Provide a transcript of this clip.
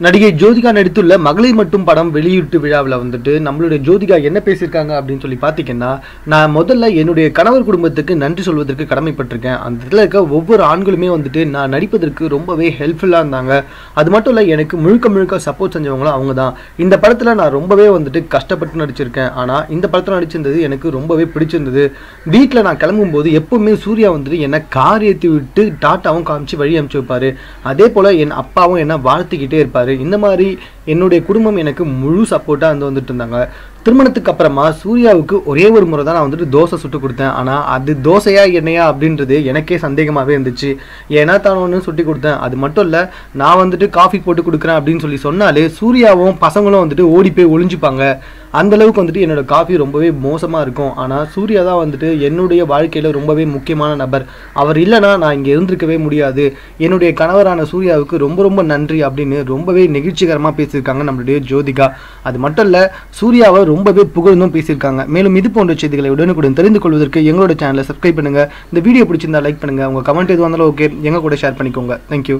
நடிகை ஜோதிகா நடித்துள்ள மகளிர் மட்டும் படம் வெளியீட்டு விழாவில் வந்துட்டு நம்மளுடைய ஜோதிகா என்ன பேசியிருக்காங்க அப்படின்னு சொல்லி பார்த்தீங்கன்னா நான் முதல்ல என்னுடைய கணவர் குடும்பத்துக்கு நன்றி சொல்வதற்கு கடமைப்பட்டிருக்கேன். அந்த இதில் இருக்க ஒவ்வொரு ஆண்களுமே வந்துட்டு நான் நடிப்பதற்கு ரொம்பவே ஹெல்ப்ஃபுல்லாக இருந்தாங்க. அது மட்டும் இல்லை எனக்கு முழுக்க முழுக்க சப்போர்ட் செஞ்சவங்களும் அவங்க தான். இந்த படத்தில் நான் ரொம்பவே வந்துட்டு கஷ்டப்பட்டு நடிச்சிருக்கேன். ஆனால் இந்த படத்தில் நடிச்சிருந்தது எனக்கு ரொம்பவே பிடிச்சிருந்தது. வீட்டில் நான் கிளம்பும்போது எப்பவுமே சூர்யா வந்துட்டு என்னை கார் ஏற்றி விட்டு டாட்டாவும் காமிச்சு வழி அனுப்பிச்சு வைப்பார். அதே போல் என் அப்பாவும் என்னை வாழ்த்திக்கிட்டே இருப்பார். இந்த மாதிரி என்னுடைய குடும்பம் எனக்கு முழு சப்போர்ட்டாக வந்து வந்துட்டு இருந்தாங்க. திருமணத்துக்கு அப்புறமா சூர்யாவுக்கு ஒரே ஒரு முறை தான் நான் வந்துட்டு தோசை சுட்டு கொடுத்தேன். ஆனால் அது தோசையா என்னையா அப்படின்றது எனக்கே சந்தேகமாகவே இருந்துச்சு. ஏன்னா தான் ஒன்று சுட்டி கொடுத்தேன். அது மட்டும் இல்லை நான் வந்துட்டு காஃபி போட்டு கொடுக்குறேன் அப்படின்னு சொல்லி சொன்னாலே சூர்யாவும் பசங்களும் வந்துட்டு ஓடி போய் ஒளிஞ்சுப்பாங்க. அந்தளவுக்கு வந்துட்டு என்னோட காஃபி ரொம்பவே மோசமாக இருக்கும். ஆனால் சூர்யா தான் வந்துட்டு என்னுடைய வாழ்க்கையில் ரொம்பவே முக்கியமான நபர். அவர் இல்லைனா நான் இங்கே இருந்திருக்கவே முடியாது. என்னுடைய கணவரான சூர்யாவுக்கு ரொம்ப ரொம்ப நன்றி அப்படின்னு ரொம்பவே நெகிழ்ச்சிகரமாக பேசியிருக்காங்க நம்மளுடைய ஜோதிகா. அது மட்டும் இல்லை சூர்யாவை ரொம்பவே புகழ்ந்தும் பேசியிருக்காங்க. மேலும் இது போன்ற செய்திகளை உடனுக்குடன் தெரிந்து கொள்வதற்கு எங்களோட சேனலை சப்ஸ்கிரைப் பண்ணுங்கள் இந்த வீடியோ பிடிச்சிருந்தா லைக் பண்ணுங்க. உங்கள் கமெண்ட் எதுவாக இருந்தாலும் ஓகே எங்க கூட ஷேர் பண்ணிக்கோங்க. தேங்க்யூ